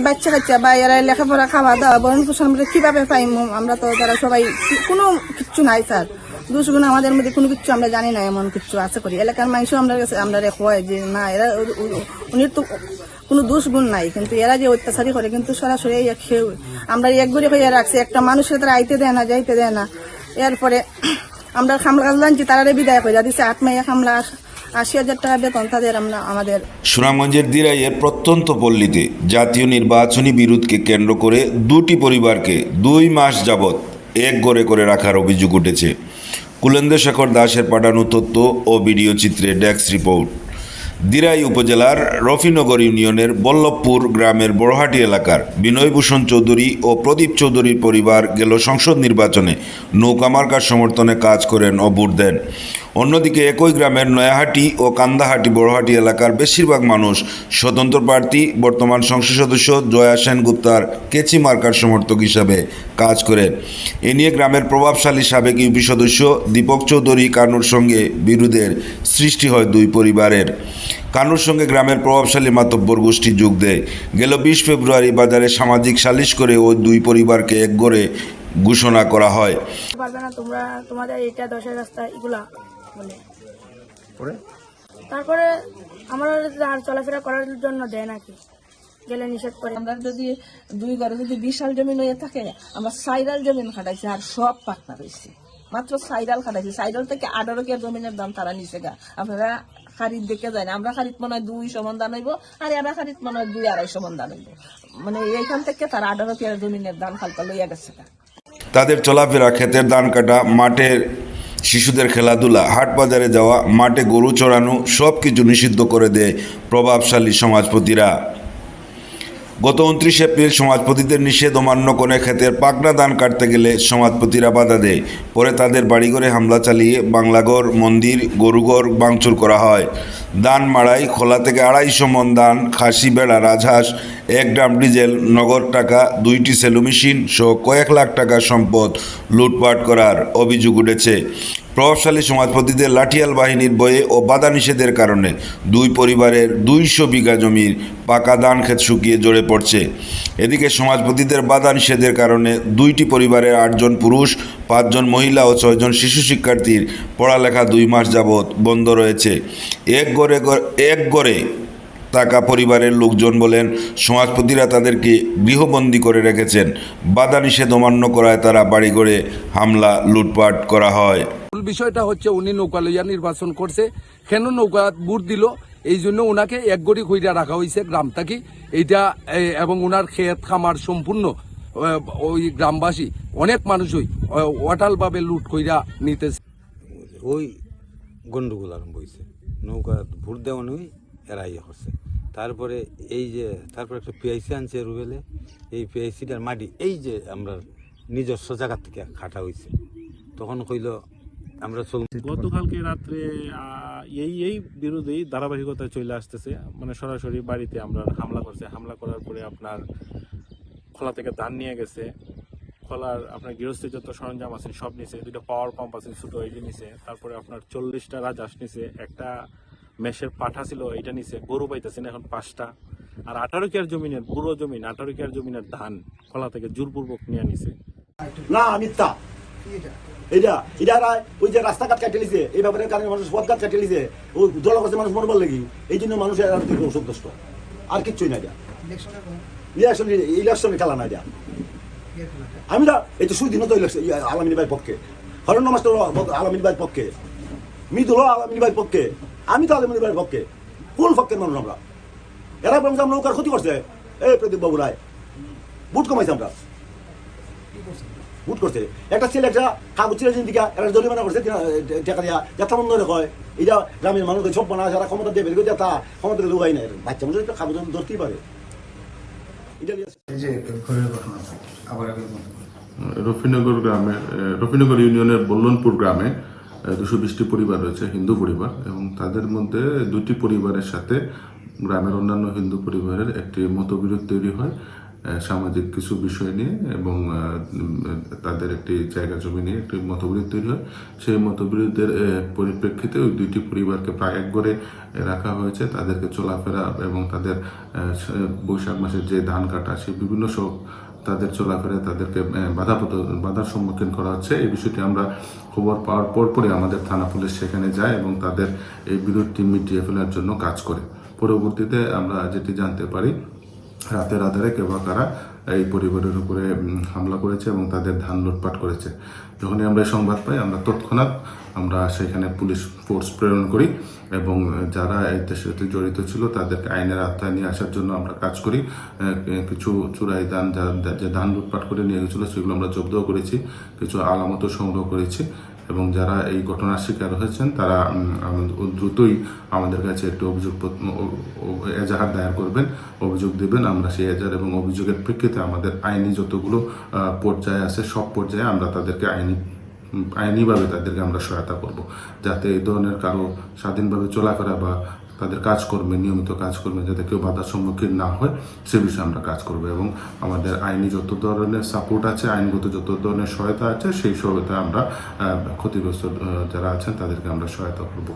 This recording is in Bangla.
বাচ্চা কাচ্চা বা এরা লেখাপড়া খাওয়া দাওয়া বরণ পোষণ কীভাবে পাই আমরা তো তারা সবাই কোনো কিচ্ছু নাই, স্যার। দুষ্গুণ আমাদের মধ্যে কোনো কিছু আমরা জানি না, এমন কিছু আশা করি। এলাকার মানুষও আমরা কাছে আমরা হয় যে, না, এরা উ- উ- তো কোনো দোষ গুণ নাই, কিন্তু এরা যে অত্যাচারী করে, কিন্তু সরাসরি এক- আমরা এক ঘরে হয়ে রাখছি। একটা মানুষের তারা আইতে দেয় না, যাইতে দেয় না। এরপরে আমরা খামলা কাজ জানছি তারা বিদায় করে দিচ্ছে আট মাইয়া খামলা আশি হাজার টাকা বেতন তাদের আমরা আমাদের সুনামগঞ্জের দিরাইয়ের প্রত্যন্ত পল্লীতে জাতীয় নির্বাচনী বিরোধকে কেন্দ্র করে দুটি পরিবারকে দুই মাস যাবৎ এক গড়ে করে রাখার অভিযোগ উঠেছে। কুলেন্দ্র শেখর দাসের পাঠানো তথ্য ও ভিডিও চিত্রে ডেস্ক রিপোর্ট। দিরাই উপজেলার রফিনগর ইউনিয়নের বল্লভপুর গ্রামের বড়হাটি এলাকার বিনয়ভূষণ চৌধুরী ও প্রদীপ চৌধুরীর পরিবার গেল সংসদ নির্বাচনে নৌকামার্কার সমর্থনে কাজ করেন ও ভোট দেন। অন্যদিকে একই গ্রামের নয়াহাটি ও কান্দাহাটি বড়হাটি এলাকার বেশিরভাগ মানুষ স্বতন্ত্র প্রার্থী, বর্তমান সংসদ সদস্য জয়া সেনগুপ্তার কেচি মার্কার সমর্থক হিসাবে কাজ করে এ নিয়ে গ্রামের প্রভাবশালী সাবেক ইউপি সদস্য দীপক চৌধুরী কানুর সঙ্গে বিরোধের সৃষ্টি হয় দুই পরিবারের। কানুর সঙ্গে গ্রামের প্রভাবশালী মাতব্বর গোষ্ঠী যোগ দেয়। গেল বিশ ফেব্রুয়ারি বাজারে সামাজিক সালিশ করে ওই দুই পরিবারকে এক গড়ে ঘোষণা করা হয়। পারবে না তোমরা, তোমাদের এটা দশের রাস্তা, এগুলা। বলে তারপরে আমরা আর চলাফেরা করার জন্য দেয় নাকি গেলে নিষেধ করে। আমরা যদি দুই ঘরে যদি বিশাল জমিন হয়ে থাকে আমরা সাইরাল জমিন খাটাইছি আর সব পাকনা রয়েছে মাত্র সাইরাল খাটাইছি। সাইরাল থেকে আঠারো কে জমিনের দাম তারা নিচে গা। আপনারা খারিদ দেখে যায় না আমরা খারিদ মনে হয় দুই সমান দান হইব আর এরা খারিদ মনে হয় দুই আড়াই সমান দান হইব। মানে এইখান থেকে তারা আঠারো কে জমিনের দাম খালতা লইয়া গেছে গা। তাদের চলাফেরা ক্ষেতের ধান কাটা মাঠের শিশুদের খেলাধুলা, হাট বাজারে যাওয়া, মাঠে গরু চড়ানো সব কিছু নিষিদ্ধ করে দেয় প্রভাবশালী সমাজপতিরা। গত উনত্রিশ এপ্রিল সমাজপতিদের নিষেধ অমান্য করে ক্ষেতের পাকনা দান কাটতে গেলে সমাজপতিরা বাধা দেয়। পরে তাদের বাড়িঘরে হামলা চালিয়ে বাংলাগড়, মন্দির গরুগড় ভাঙচুর করা হয়। দান মাড়াই, খোলা থেকে আড়াইশো মন দান খাসি, বেড়া, রাজহাঁস, এক ড্রাম ডিজেল, নগদ টাকা, দুইটি সেলু মেশিন সহ কয়েক লাখ টাকার সম্পদ লুটপাট করার অভিযোগ উঠেছে। প্রভাবশালী সমাজপতিদের লাঠিয়াল বাহিনীর বয়ে ও বাধা নিষেধের কারণে দুই পরিবারের দুইশো বিঘা জমির পাকা দান ক্ষেত শুকিয়ে জড়ে পড়ছে। এদিকে সমাজপতিদের বাধা নিষেধের কারণে দুইটি পরিবারের আটজন পুরুষ, পাঁচজন মহিলা ও ছয়জন শিশু শিক্ষার্থীর পড়ালেখা দুই মাস যাবৎ বন্ধ রয়েছে। এক গড়ে এক গড়ে টাকা পরিবারের লোকজন বলেন সমাজপতিরা তাদেরকে গৃহবন্দী করে রেখেছেন। বাধা নিষেধ অমান্য করায় তারা বাড়ি করে হামলা, লুটপাট করা হয়। বিষয়টা হচ্ছে উনি নৌকা লইয়া নির্বাচন করছে। কেন নৌকা বুট দিল? এই জন্য ওনাকে এক গড়ি কইরা রাখা হয়েছে গ্রাম থাকি এইটা এবং ওনার ক্ষেত খামার সম্পূর্ণ ওই গ্রামবাসী অনেক মানুষই ওয়াটালভাবে লুট কইরা নিতেছে। ওই গন্ডগোল আরম্ভ হয়েছে নৌকা ভোট দেওয়া নই এরা ইয়ে করছে তারপরে এই যে তারপরে একটা পিআইসি আনছে রুবেলে এই পিআইসিটার মাটি এই যে আমরা নিজস্ব জায়গা থেকে খাটা হয়েছে তখন কইল আমরা চল গতকালকে রাত্রে এই এই বিরোধী ধারাবাহিকতায় চলে আসতেছে। মানে সরাসরি বাড়িতে আমরা হামলা করছে। হামলা করার পরে আপনার খোলা থেকে ধান নিয়ে গেছে। খোলার আপনার গৃহস্থী যত সরঞ্জাম আছে, সব নিছে। দুটো পাওয়ার পাম্প আছে, ছোটো এটি নিছে। তারপরে আপনার চল্লিশটা রাজহাঁস নিছে। একটা মেষের পাঠা ছিল এটা নিছে। গরু পাইতেছেন এখন পাঁচটা। আর আঠারো কেয়ার জমিনের পুরো জমিন, আঠারো কেয়ার জমিনের ধান খোলা থেকে জোরপূর্বক নিয়ে নিছে। না মিথ্যা এটা এটা ওই যে রাস্তাঘাট কাটে লিছে এই ব্যাপারে কারণে মানুষ পথঘাট কাটে ওই জল করছে মানুষ মরবার লাগি, এই জন্য মানুষ অসন্তুষ্ট। আর কিচ্ছুই না এটা। ইলেকশন ইলেকশনের খেলা না এটা। আমি না, এই তো সুদিন তো ইলেকশন আলামিনী ভাইয়ের পক্ষে। হরণ মাস্টার আলামিনী ভাইয়ের পক্ষে। মৃদুল আলামিনী ভাইয়ের পক্ষে। আমি তো আলামিনী ভাইয়ের পক্ষে। ফুল পক্ষের মানুষ আমরা? এরা বলছে আমরা নৌকার ক্ষতি করছে। এই প্রদীপ বাবু রায়, বুট কমাইছে আমরা। বুট করছে। একটা ছেলে একটা কাগজ ছেলে দিকে একটা জরিমানা করছে টাকা দিয়া যাত্রা বন্ধ কয় এটা গ্রামের মানুষ সব বানা যারা ক্ষমতা দিয়ে বের করে তা ক্ষমতা লুগাই নাই। বাচ্চা মানুষ একটা কাগজ ধরতেই পারে। রফিনগর গ্রামে রফিনগর ইউনিয়নের বল্লনপুর গ্রামে দুশো বিশটি পরিবার রয়েছে হিন্দু পরিবার এবং তাদের মধ্যে দুটি পরিবারের সাথে গ্রামের অন্যান্য হিন্দু পরিবারের একটি মতবিরোধ তৈরি হয়। সামাজিক কিছু বিষয় নিয়ে এবং তাদের একটি জায়গা জমি নিয়ে একটি মতবিরোধ তৈরি হয়। সেই মতবিরোধের পরিপ্রেক্ষিতে ওই দুইটি পরিবারকে প্রায় এক করে রাখা হয়েছে। তাদেরকে চলাফেরা এবং তাদের বৈশাখ মাসের যে ধান কাটা, সেই বিভিন্ন সব তাদের চলাফেরা তাদেরকে বাধা বাধার সম্মুখীন করা হচ্ছে। এই বিষয়টি আমরা খবর পাওয়ার পরপরই আমাদের থানা পুলিশ সেখানে যায় এবং তাদের এই বিরোধটি মিটিয়ে ফেলার জন্য কাজ করে। পরবর্তীতে আমরা যেটি জানতে পারি রাতের আধারে কেউ কারা এই পরিবারের উপরে হামলা করেছে এবং তাদের ধান লুটপাট করেছে। যখনই আমরা এই সংবাদ পাই, আমরা তৎক্ষণাৎ আমরা সেখানে পুলিশ ফোর্স প্রেরণ করি এবং যারা এর সাথে জড়িত ছিল তাদেরকে আইনের আওতায় নিয়ে আসার জন্য আমরা কাজ করি। কিছু চুরাই ধান যা- যে ধান লুটপাট করে নিয়ে গেছিল সেগুলো আমরা জব্দও করেছি, কিছু আলামতও সংগ্রহ করেছি। এবং যারা এই ঘটনার শিকার হয়েছেন, তারা দ্রুতই আমাদের কাছে একটি অভিযোগ এজাহার দায়ের করবেন, অভিযোগ দেবেন আমরা সেই এজাহার এবং অভিযোগের প্রেক্ষিতে আমাদের আইনি যতগুলো পর্যায়ে আছে, সব পর্যায়ে আমরা তাদেরকে আইনি আইনিভাবে তাদেরকে আমরা সহায়তা করব। যাতে এই ধরনের কারও স্বাধীনভাবে চলাফেরা বা তাদের কাজকর্মে, নিয়মিত কাজকর্মে যাতে কেউ বাধার সম্মুখীন না হয়, সে বিষয়ে আমরা কাজ করব। এবং আমাদের আইনি যত ধরনের সাপোর্ট আছে, আইনগত যত ধরনের সহায়তা আছে, সেই সহায়তা আমরা ক্ষতিগ্রস্ত যারা আছেন, তাদেরকে আমরা সহায়তা করব।